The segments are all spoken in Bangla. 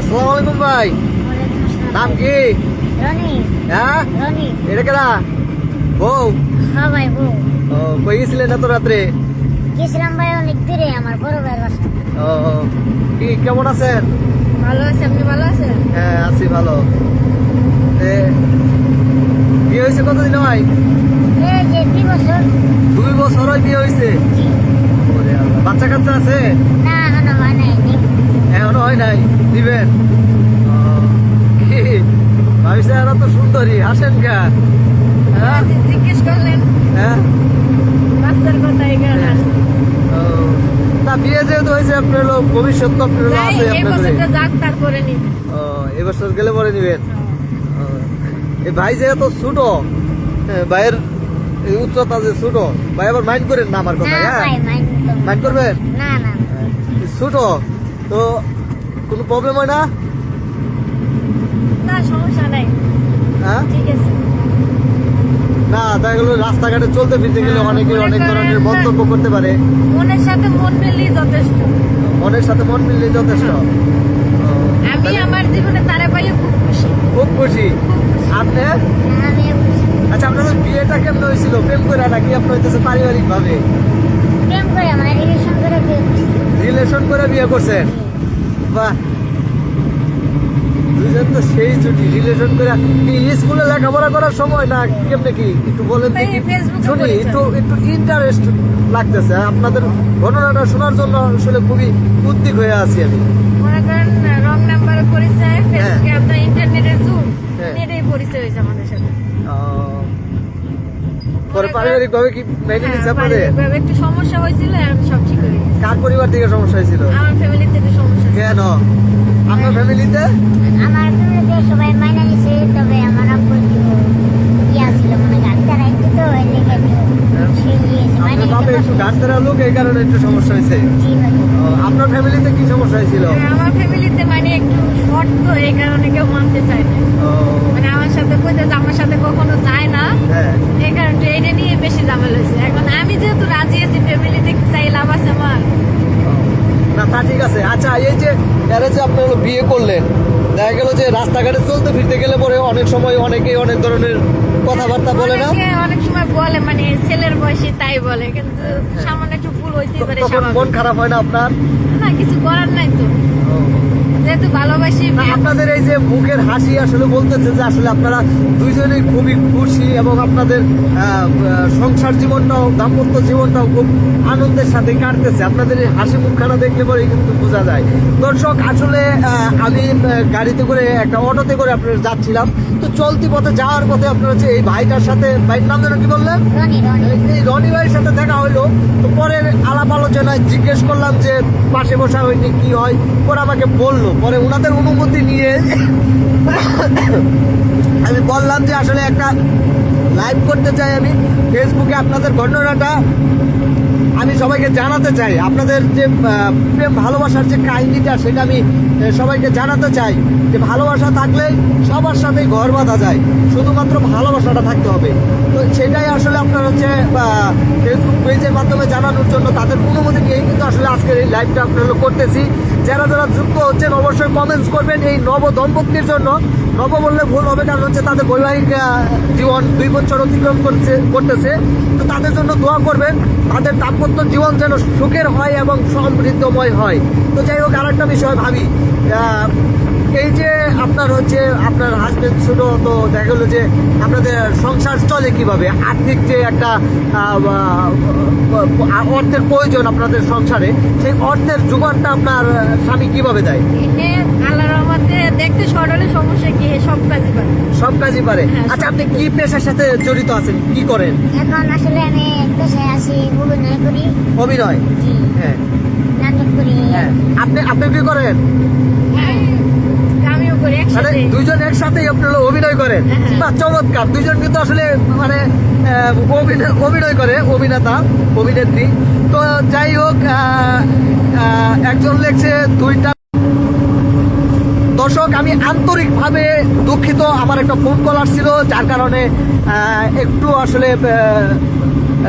আসসালামু আলাইকুম ভাই। নাম কি? হ্যাঁ? এটা কেনা বউ? হ্যাঁ ভাই বউ। ও কই গেছিলেন এত রাত্রে? গেছিলাম ভাই অনেক দূরে আমার বড় ভাইয়ের বাসা। ও। কি কেমন আছেন? ভালো আছে আপনি ভালো আছেন? হ্যাঁ আছি ভালো। বিয়ে হয়েছে কতদিন ভাই এই যে দুই বছর। দুই বছর হয় বিয়ে হয়েছে। বাচ্চা কাচ্চা আছে? না এখনও হয় নাই। এখনও হয় নাই? দিবেন? ভাবিছে এরা তো সুন্দরী হাসেন কা হ্যাঁ? জিজ্ঞেস করলেন। হ্যাঁ? না বিয়ে যেহেতু হয়েছে আপনার ভবিষ্যৎ তো আপনার আছে এবছর গেলে পরে নিবেন? এই ভাই যে এত ছোট হ্যাঁ, ভাইয়ের উচ্চতা যে ছোট ভাই আবার মাইন্ড করেন না আমার কথা হ্যাঁ? মাইন্ড করবেন? ছোট তো কোনো প্রবলেম হয় না? না সমস্যা নাই। হ্যাঁ? ঠিক আছে। না দেখা গেলো রাস্তাঘাটে চলতে ফিরতে গেলে হ্যাঁ, অনেকে অনেক ধরনের মন্তব্য করতে পারে। মনের সাথে মন মিললেই যথেষ্ট। মনের সাথে মন যথেষ্ট। আমি আমার জীবনে তারে খুব খুশি। খুব খুশি? আপনি? আচ্ছা আপনাদের বিয়েটা কেমন হয়েছিল? প্রেম করে নাকি আপনার হইতেছে পারিবারিক ভাবে প্রেম করে রিলেশন করে বিয়ে রিলেশন করে বিয়ে করছেন? বাহ দুজন তো সেই ছুটি রিলেশন করে কি স্কুলে লেখাপড়া করার সময় না কেমনে কি? একটু বলেন এই দেখি শুনি একটু একটু ইন্টারেস্ট লাগতেছে। আপনাদের ঘটনাটা শোনার জন্য আসলে খুবই উদ্বিগ হয়ে আছি আমি। মনে করেন রং নাম্বারে পরিচয় ফেসবুকে আপনার ইন্টারনেটের যুগ। নেটেই পরিচয় হয়েছে আমাদের সাথে। আহ, পরে পারিবারিক ভাবে কি মেনে হ্যাঁ, আপনাদের? পারিবারিকভাবে একটু সমস্যা হয়েছিল আমি সব ঠিক হয়ে গেছে। কার পরিবার থেকে সমস্যা হয়েছিল? আমার ফ্যামিলিতে থেকে সমস্যা কেন? আপনার ফ্যামিলিতে? আমার ফ্যামিলিতে সবাই মাইনা নিছে তবে আমার আব্বু ইয়া ছিল মানে ডাক্তার একটু তো এর আপনার বাবা একটু। ডাক্তার লোক এই কারণে একটু সমস্যা হয়েছে। আপনার ফ্যামিলিতে কি সমস্যা হয়েছিল? হ্যাঁ, আমার ফ্যামিলিতে মানে একটু শর্ট তো এই কারণে কেউ মানতে চায় না। মানে আমার সাথে কইতে আমার সাথে কখনো যায় না। হ্যাঁ। এই কারণে এটা নিয়ে বেশি ঝামেলা হয়েছে। এখন আমি যেহেতু রাজি আছি ফ্যামিলিতে চাই লাভ আছে আমার। না তা ঠিক আছে। আচ্ছা এই যে এরা যে বিয়ে করলেন দেখা গেল যে রাস্তাঘাটে চলতে ফিরতে গেলে পরে অনেক সময় অনেকে অনেক ধরনের কথাবার্তা বলে না? অনেক সময় বলে মানে ছেলের বয়সে তাই বলে কিন্তু সামান্য একটু ভুল হইতে পারে মন খারাপ হয় না আপনার? না কিছু করার নাই তো। যেহেতু ভালোবাসি আপনাদের এই যে মুখের হাসি আসলে বলতেছে যে আসলে আপনারা দুইজনেই খুবই খুশি এবং আপনাদের সংসার জীবনটাও দাম্পত্য জীবনটাও খুব আনন্দের সাথে কাটতেছে। আপনাদের এই হাসি মুখখানা দেখলে পরে কিন্তু বোঝা যায়। দর্শক আসলে আমি গাড়িতে করে একটা অটোতে করে আপনারা যাচ্ছিলাম। তো চলতি পথে যাওয়ার পথে আপনার হচ্ছে এই ভাইটার সাথে ভাইয়ের নাম যেন কি বললেন? এই রনি ভাইয়ের সাথে দেখা হইল। তো পরে আলাপ আলোচনায় জিজ্ঞেস করলাম যে পাশে বসা হয়নি কি হয়? ওরা আমাকে বলল। পরে ওনাদের অনুমতি নিয়ে আমি বললাম যে আসলে একটা লাইভ করতে চাই আমি। ফেসবুকে আপনাদের ঘটনাটা আমি সবাইকে জানাতে চাই। আপনাদের যে প্রেম ভালোবাসার যে কাহিনিটা, সেটা আমি সবাইকে জানাতে চাই যে ভালোবাসা থাকলেই সবার সাথেই ঘর বাঁধা যায়। শুধুমাত্র ভালোবাসাটা থাকতে হবে। তো সেটাই আসলে আপনার হচ্ছে ফেসবুক পেজের মাধ্যমে জানানোর জন্য তাদের অনুমতি নিয়েই কিন্তু আসলে আজকের এই লাইভটা আপনারা করতেছি। যারা যারা যুক্ত হচ্ছেন, অবশ্যই কমেন্টস করবেন এই নব দম্পতির জন্য। নব বললে ভুল হবে, কারণ হচ্ছে তাদের বৈবাহিক জীবন দুই বছর অতিক্রম করছে, করতেছে। তো তাদের জন্য দোয়া করবেন, তাদের দাম্পত্য জীবন যেন সুখের হয় এবং সমৃদ্ধময় হয়। তো যাই হোক, আরেকটা বিষয় ভাবি। এই যে হচ্ছে আপনার হাজবেন্ড ছিল তো দেখা গেলো যে আপনাদের সংসার চলে কীভাবে? আর্থিক যে একটা অর্থের প্রয়োজন আপনাদের সংসারে সেই অর্থের যোগানটা আপনার স্বামী কীভাবে দেয়? এ আল্লাহ রহমতে দেখতে সমস্যা কি? সব কাজই পারে। সব কাজই পারে। হ্যাঁ, আচ্ছা আপনি কি পেশার সাথে জড়িত আছেন? কি করেন? এখন আসলে আমি পেশায় আছি অভিনয় করি। অভিনয়? হ্যাঁ। নাটক করি। হ্যাঁ। আপনি আপনি কি করেন? হ্যাঁ, মানে একসাথে। দুইজন একসাথে আপনারা অভিনয় করেন। হ্যাঁ। বা চমৎকার দুইজন কিন্তু আসলে মানে অভিনয় করে অভিনেতা অভিনেত্রী। তো যাই হোক একজন লেখছে দুইটা। দর্শক আমি আন্তরিকভাবে দুঃখিত আমার একটা ফোন কল আসছিল যার কারণে একটু আসলে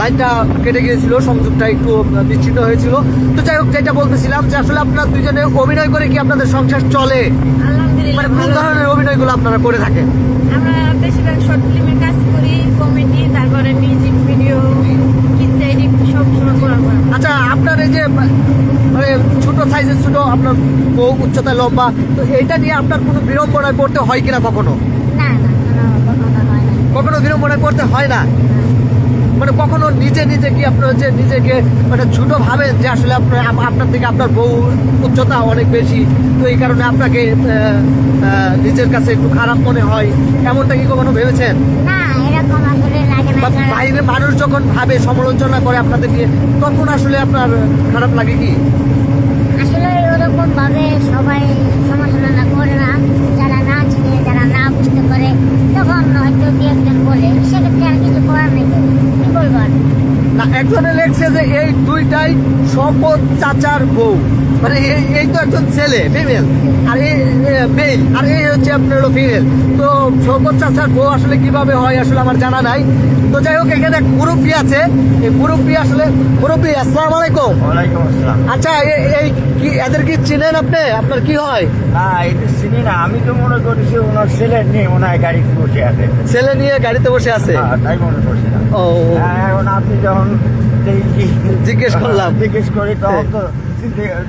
লাইনটা কেটে গিয়েছিল সংযোগটা একটু বিচ্ছিন্ন হয়েছিল। তো যাই হোক যেটা বলতেছিলাম যে আসলে আপনার দুজনে অভিনয় করে কি আপনাদের সংসার চলে? মানে কোন ধরনের অভিনয়গুলো আপনারা করে থাকেন? আমরা বেশিরভাগ শর্ট ফিল্মে কাজ করি কমেডি তারপরে মিউজিক ভিডিও সব সময় করা আচ্ছা আপনার এই যে মানে ছোট সাইজের ছোট আপনার বউ উচ্চতায় লম্বা তো এইটা নিয়ে আপনার কোনো বিড়ম্বনায় পড়তে হয় কিনা কখনো? না না। কখনো বিড়ম্বনায় পড়তে হয় না? মানে কখনো নিজে নিজে কি আপনার হচ্ছে নিজেকে মানে ছোট ভাবেন যে আসলে আপনার আপনার থেকে আপনার বউ উচ্চতা অনেক বেশি তো এই কারণে আপনাকে নিজের কাছে একটু খারাপ মনে হয় এমনটা কি কখনো ভেবেছেন? না এরকম আসলে লাগে না বাইরে মানুষ যখন ভাবে সমালোচনা করে আপনাদেরকে তখন আসলে আপনার খারাপ লাগে কি? আসলে ওরকম ভাবে সবাই সমালোচনা করে না যারা না চিনে যারা না বুঝতে পারে তখন হয়তো দু একজন বলে সেক্ষেত্রে আর কিছু করার নেই। না একজনে লেখছে যে এই দুইটাই সম্পদ চাচার বউ। মানে এই- এই তো একজন ছেলে ফিমেল আর এই মেল আর এই হচ্ছে আপনার হলো ফিমেল তো সম্পদ চাচার বউ আসলে কীভাবে হয় আসলে আমার জানা নাই। তো যাই হোক এখানে এক মুরব্বী আছে। এই মুরব্বী আসলে মুরব্বী আসসালামু আলাইকুম। আচ্ছা এই কি এদের কি চিনেন আপনি? আপনার কি হয়? না এটা চিনি না। আমি তো মনে করছি ওনার ছেলে নিয়ে ওনার গাড়িতে বসে আছে। ছেলে নিয়ে গাড়িতে বসে আছে? হ্যাঁ, তাই মনে করছিলাম ও। হ্যাঁ, এখন আপনি যখন জিজ্ঞেস করলাম। জিজ্ঞেস করি তখন তো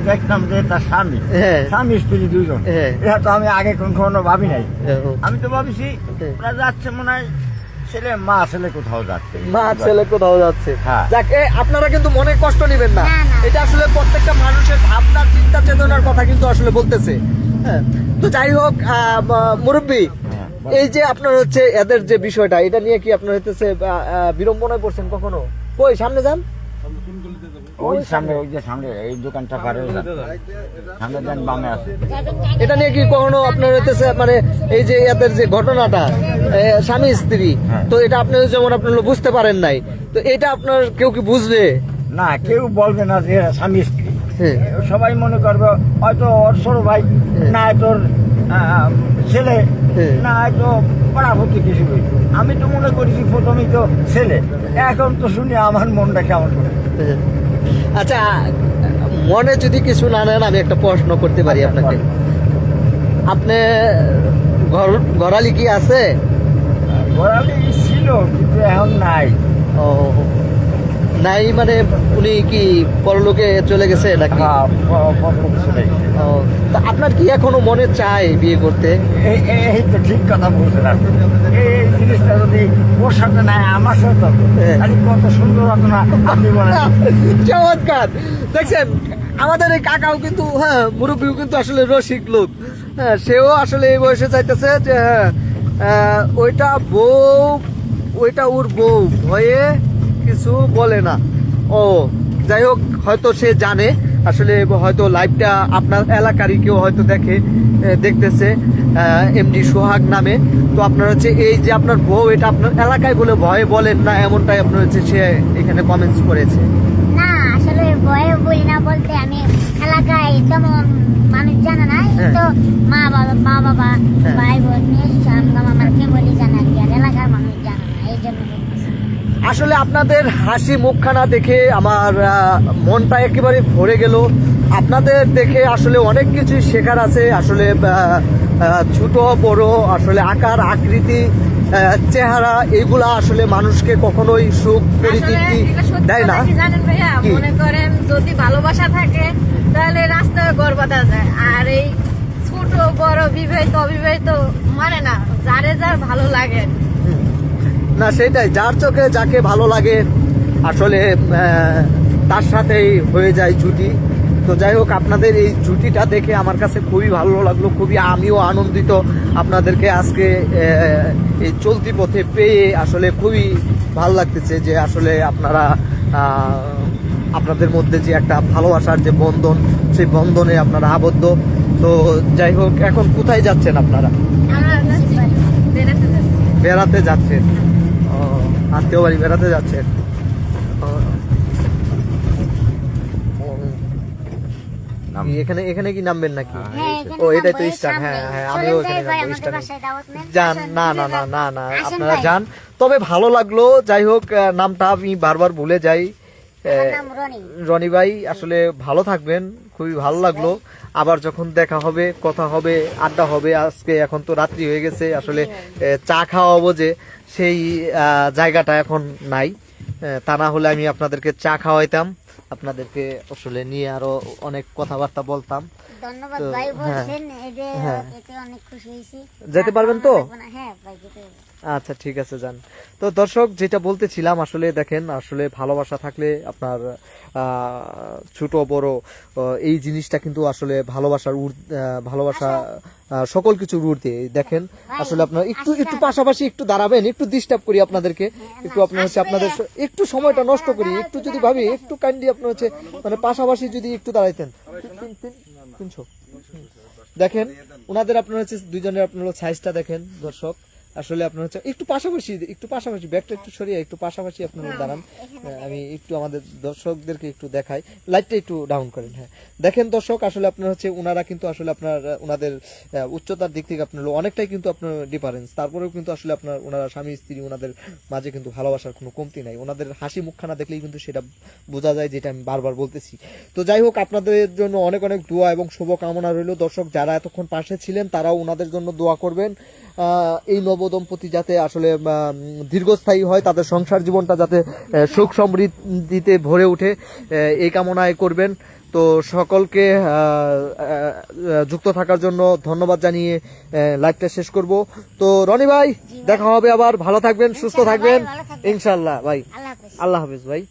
দেখলাম যে তার স্বামী। হ্যাঁ। স্বামী স্ত্রী দুজন হ্যাঁ। এটা তো আমি আগে কখনো ভাবি নাই। আমি তো ভাবিছি হ্যাঁ। ওরা যাচ্ছে মনে হয় ছেলে মা ছেলে কোথাও যাচ্ছে? মা ছেলে কোথাও যাচ্ছে। হ্যাঁ। যাক এ, আপনারা কিন্তু মনে কষ্ট নেবেন না। এটা আসলে প্রত্যেকটা মানুষের ভাবনা চিন্তা চেতনার কথা কিন্তু আসলে বলতেছে। হ্যাঁ। তো যাই হোক মুরব্বী হ্যাঁ, এই যে আপনার হচ্ছে এদের যে বিষয়টা এটা নিয়ে কি আপনার হইতেছে বিড়ম্বনায় পড়ছেন কখনো? কই সামনে যান। ওই সামনে ওই যে সামনে এই দোকানটা পারে সামনে যান বামে আছে এটা নিয়ে কি কখনো আপনার হইতেছে মানে এই যে এদের যে ঘটনাটা স্বামী স্ত্রী হ্যাঁ। তো এটা আপনি যেমন আপনার বুঝতে পারেন নাই তো এটা আপনার কেউ কি বুঝবে না কেউ বলবে না যে স্বামী স্ত্রী সবাই মনে করবে হয়তো ওর ভাই হ্যাঁ। না তোর ছেলে। না হয়তো পড়াভর্তি কিছু। আমি তো মনে করেছি প্রথমেই তো ছেলে এখন তো শুনি আমার মনটা কেমন করে আচ্ছা মনে যদি কিছু না নেন আমি একটা প্রশ্ন করতে পারি আচ্ছা, আপনাকে। আপনি ঘর ঘরালি কি আছে? গড়ালি ছিল কিন্তু এখন নাই। ও নাই মানে উনি কি পরলোকে চলে গেছে নাকি? তা আপনার কি এখনও মনে চায় বিয়ে করতে? এই তো ঠিক কথা বলছেন এই জিনিসটা যদি ওর সাথে নাই আমার সাথে হ্যাঁ। কত সুন্দর না আপনি বলেন। চমৎকার। দেখছেন আমাদের এই কাকাও কিন্তু হ্যাঁ মুরব্বীও কিন্তু আসলে রসিক লোক। হ্যাঁ সেও আসলে এই বয়সে চাইতেছে যে হ্যাঁ ওইটা বউ ওইটা ওর বউ। ভয়ে কিছু বলে না। ও যাই হোক হয়তো সে জানে। আসলে হয়তো লাইভটা আপনার এলাকারই কেউ হয়তো দেখে দেখতেছে এমডি সোহাগ নামে। তো আপনার হচ্ছে এই যে আপনার বউ এটা আপনার এলাকায় বলে ভয়ে বলেন না এমনটাই আপনার হচ্ছে সে এখানে কমেন্টস করেছে। না আসলে ভয়ে বলি না বলতে আমি এলাকায় তেমন মানুষ জানে না। এই তো মা বাবা মা বাবা হ্যাঁ। ভাই বোন সামগাম আমার জানে কি আর এলাকার মানুষ জানে না এই জন্য। আসলে আপনাদের হাসি মুখখানা দেখে আমার মনটা একেবারে ভরে গেল। আপনাদের দেখে আসলে অনেক কিছু শেখার আছে। আসলে ছোট বড় আসলে আকার আকৃতি চেহারা এগুলা আসলে মানুষকে কখনোই সুখ পরিতৃপ্তি দেয় না। জানেন ভাইয়া? মনে করেন যদি ভালোবাসা থাকে তাহলে রাস্তায় গড় বাঁধা যায়। আর এই ছোট বড় বিবাহিত অবিবাহিত মানে না যারে যার ভালো লাগে। না সেটাই যার চোখে যাকে ভালো লাগে আসলে তার সাথেই হয়ে যায় জুটি। তো যাই হোক আপনাদের এই জুটিটা দেখে আমার কাছে খুবই ভালো লাগল খুবই আমিও আনন্দিত আপনাদেরকে আজকে এই চলতি পথে পেয়ে আসলে খুবই ভালো লাগতেছে যে আসলে আপনারা আপনাদের মধ্যে যে একটা ভালোবাসার যে বন্ধন সেই বন্ধনে আপনারা আবদ্ধ। তো যাই হোক এখন কোথায় যাচ্ছেন আপনারা? বেড়াতে যাচ্ছেন। আত্মীয় বাড়ি বেড়াতে। ও। এখানে এখানে কি নামবেন নাকি? হ্যাঁ ও এটাই তো স্টান হ্যাঁ হ্যাঁ আমিও এখানে নামবো স্টানে। যান না না না না না আপনারা যান। তবে ভালো লাগল যাই হোক নামটা আমি বারবার ভুলে যাই। আহ, রনি। রনি ভাই আসলে ভালো থাকবেন খুবই ভালো লাগল। আবার যখন দেখা হবে কথা হবে আড্ডা হবে আজকে এখন তো রাত্রি হয়ে গেছে আসলে আহ, চা খাওয়াবো যে। সেই জায়গাটা এখন নাই। তা না হলে আমি আপনাদেরকে চা খাওয়াইতাম। আপনাদেরকে আসলে নিয়ে আরও অনেক কথাবার্তা বলতাম। ধন্যবাদ তো, ভাই হ্যাঁ। বলছেন এতে হ্যাঁ। এতে অনেক খুশি হয়েছি। যেতে পারবেন তো? হ্যাঁ ভাই যেতে আচ্ছা ঠিক আছে যান। তো দর্শক যেটা বলতেছিলাম আসলে দেখেন আসলে ভালোবাসা থাকলে আপনার ছোট বড় এই জিনিসটা কিন্তু আসলে ভালোবাসার ভালোবাসা সকল কিছুর ঊর্ধ্বে। দেখেন আসলে আপনার একটু একটু পাশাপাশি একটু দাঁড়াবেন একটু ডিস্টার্ব করি আপনাদেরকে। একটু আপনার হচ্ছে আপনাদের একটু সময়টা নষ্ট করি একটু যদি ভাবি একটু কাইন্ডলি আপনার হচ্ছে মানে পাশাপাশি যদি একটু দাঁড়াইতেন। তিন- তিন- তিন- দেখেন ওনাদের আপনারা হচ্ছে দুইজনের আপনার সাইজটা দেখেন দর্শক। আসলে আপনার হচ্ছে একটু পাশাপাশি একটু পাশাপাশি ব্যাগটা একটু সরিয়ে একটু পাশাপাশি আপনারা দাঁড়ান। আমি একটু আমাদের দর্শকদেরকে একটু দেখাই। লাইটটা একটু ডাউন করেন হ্যাঁ। দেখেন দর্শক আসলে আপনার হচ্ছে ওনারা কিন্তু আসলে আপনার ওনাদের উচ্চতার দিক থেকে আপনার অনেকটাই কিন্তু আপনার ডিফারেন্স তারপরেও কিন্তু আসলে আপনার ওনারা স্বামী স্ত্রী ওনাদের মাঝে কিন্তু ভালোবাসার কোনো কমতি নাই। ওনাদের হাসি মুখখানা দেখলেই কিন্তু সেটা বোঝা যায় যেটা আমি বারবার বলতেছি। তো যাই হোক আপনাদের জন্য অনেক অনেক দোয়া এবং শুভকামনা রইল। দর্শক যারা এতক্ষণ পাশে ছিলেন তারাও ওনাদের জন্য দোয়া করবেন। আহ, এই নবদম্পতি যাতে আসলে দীর্ঘস্থায়ী হয় তাদের সংসার জীবনটা যাতে সুখ সমৃদ্ধিতে ভরে ওঠে এই কামনায় করবেন। তো সকলকে যুক্ত থাকার জন্য ধন্যবাদ জানিয়ে লাইভটা শেষ করব। তো রনি ভাই দেখা হবে আবার। ভালো থাকবেন সুস্থ থাকবেন। ইনশাল্লাহ ভাই। আল্লাহ হাফিজ ভাই।